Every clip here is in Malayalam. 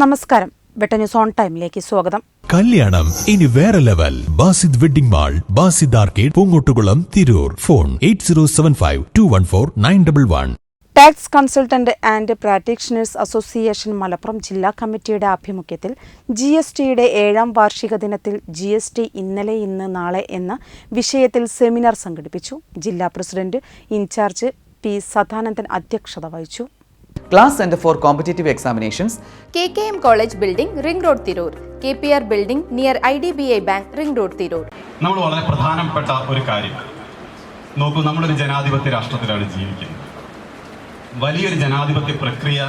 നമസ്കാരം. വെട്ട ന്യൂസ് ഓൺ ടൈമിലേക്ക് സ്വാഗതം. കല്യാണം. ഇനി വേറെ level. Basid wedding mall Basid arcade Poongottukulam Tirur. Phone eight zero seven five two one four nine double one. Tax consultant and practitioners association Malappuram ജില്ലാ കമ്മിറ്റിയുടെ ആഭിമുഖ്യത്തിൽ ജി എസ് ടിയുടെ ഏഴാം വാർഷിക ദിനത്തിൽ ജി എസ് ടി ഇന്നലെ ഇന്ന് നാളെ എന്ന വിഷയത്തിൽ സെമിനാർ സംഘടിപ്പിച്ചു. ജില്ലാ പ്രസിഡന്റ് ഇൻചാർജ് പി സദാനന്ദൻ അധ്യക്ഷത വഹിച്ചു. Class centre for competitive examinations K K M college building ring road Tirur K P R building near I D B I bank ring road Tirur നമ്മൾ വളരെ പ്രധാനപ്പെട്ട ഒരു കാര്യം. നോക്കൂ നമ്മളൊരു ജനാധിപത്യ രാഷ്ട്രത്തിലാണ് ജീവിക്കുന്നത്. വലിയൊരു ജനാധിപത്യ പ്രക്രിയ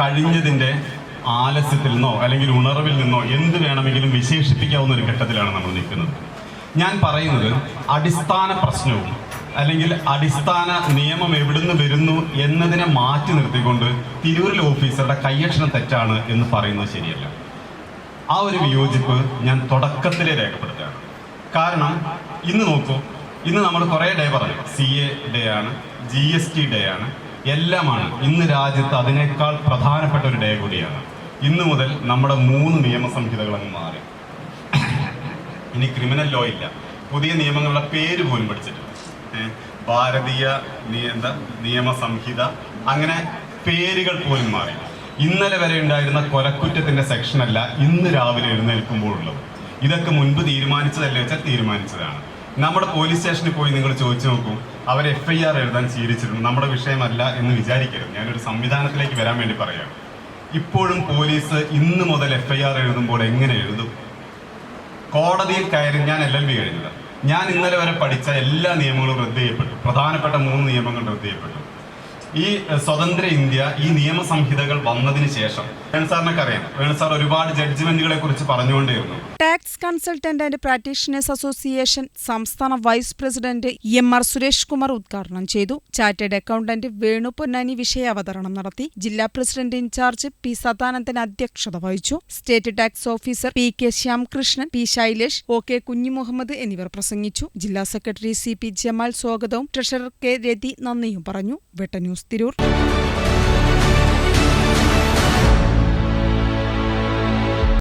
കഴിഞ്ഞതിന്റെ ആലസ്യത്തിൽ നിന്നോ അല്ലെങ്കിൽ ഉണർവിൽ നിന്നോ എന്ത് വേണമെങ്കിലും വിശേഷിപ്പിക്കാവുന്ന ഒരു ഘട്ടത്തിലാണ് നമ്മൾ നിൽക്കുന്നത്. ഞാൻ പറയുന്നത് അടിസ്ഥാന പ്രശ്നവും അല്ലെങ്കിൽ അടിസ്ഥാന നിയമം എവിടുന്ന് വരുന്നു എന്നതിനെ മാറ്റി നിർത്തിക്കൊണ്ട് തിരൂരിലെ ഓഫീസറുടെ കയ്യക്ഷരം തെറ്റാണ് എന്ന് പറയുന്നത് ശരിയല്ല. ആ ഒരു വിയോജിപ്പ് ഞാൻ തുടക്കത്തിലെ രേഖപ്പെടുത്തുകയാണ്. കാരണം ഇന്ന് നോക്കൂ ഇന്ന് നമ്മൾ കുറേ ഡേ പറഞ്ഞു. സി എ ഡേ ആണ് ജി എസ് ടി ഡേ ആണ് എല്ലാമാണ്. ഇന്ന് രാജ്യത്ത് അതിനേക്കാൾ പ്രധാനപ്പെട്ട ഒരു ഡേ കൂടിയാണ്. ഇന്ന് മുതൽ നമ്മുടെ മൂന്ന് നിയമസംഹിതകൾ അങ്ങ് മാറി. ഇനി ക്രിമിനൽ ലോ ഇല്ല. പുതിയ നിയമങ്ങളുടെ പേര് പോലും പഠിച്ചിട്ടില്ല. ഭാരതീയ നിയമ നിയമസംഹിത അങ്ങനെ പേരുകൾ പോലും മാറി. ഇന്നലെ വരെ ഉണ്ടായിരുന്ന കൊലക്കുറ്റത്തിന്റെ സെക്ഷൻ അല്ല ഇന്ന് രാവിലെ എഴുന്നേൽക്കുമ്പോഴുള്ളത്. ഇതൊക്കെ മുൻപ് തീരുമാനിച്ചതല്ലേ വെച്ചാൽ തീരുമാനിച്ചതാണ്. നമ്മുടെ പോലീസ് സ്റ്റേഷനിൽ പോയി നിങ്ങൾ ചോദിച്ചു നോക്കും. അവർ എഫ് ഐ ആർ എഴുതാൻ ശീലിച്ചിരുന്നു. നമ്മുടെ വിഷയമല്ല എന്ന് വിചാരിക്കരുത്. ഞാനൊരു സംവിധാനത്തിലേക്ക് വരാൻ വേണ്ടി പറയാം ഇപ്പോഴും പോലീസ് ഇന്ന് മുതൽ എഫ് ഐ ആർ എഴുതുമ്പോൾ എങ്ങനെ എഴുതും? കോടതിയിൽ കയറി ഞാൻ എൽ എൽ ബി കഴിഞ്ഞത് ഞാൻ ഇന്നലെ വരെ പഠിച്ച എല്ലാ നിയമങ്ങളും റദ്ദ് ചെയ്യപ്പെട്ടു. പ്രധാനപ്പെട്ട മൂന്ന് നിയമങ്ങൾ റദ്ദ് ചെയ്യപ്പെട്ടു. ഈ സ്വതന്ത്ര ഇന്ത്യ ഈ നിയമ സംഹിതകൾ വന്നതിന് ശേഷം. വേണു സാറിനൊക്കെ അറിയാം വേണു സാർ ഒരുപാട് ജഡ്ജ്മെന്റുകളെ കുറിച്ച് പറഞ്ഞുകൊണ്ടിരുന്നു tax consultant and practitioners association സംസ്ഥാന vice president M R Suresh Kumar ഉദ്ഘാടനം ചെയ്തു. ചാർട്ടേഡ് അക്കൗണ്ടന്റ് വേണു പൊന്നാനി വിഷയ അവതരണം നടത്തി. ജില്ലാ പ്രസിഡന്റ് ഇൻചാർജ് പി സദാനന്ദൻ അധ്യക്ഷത വഹിച്ചു. State tax officer P K Shyamkrishnan P Shailesh O K Kunhimuhammed എന്നിവർ പ്രസംഗിച്ചു. ജില്ലാ സെക്രട്ടറി സി പി ജമാൽ സ്വാഗതവും ട്രഷറർ കെ രതി നന്ദിയും പറഞ്ഞു. വെട്ട ന്യൂസ് Tirur.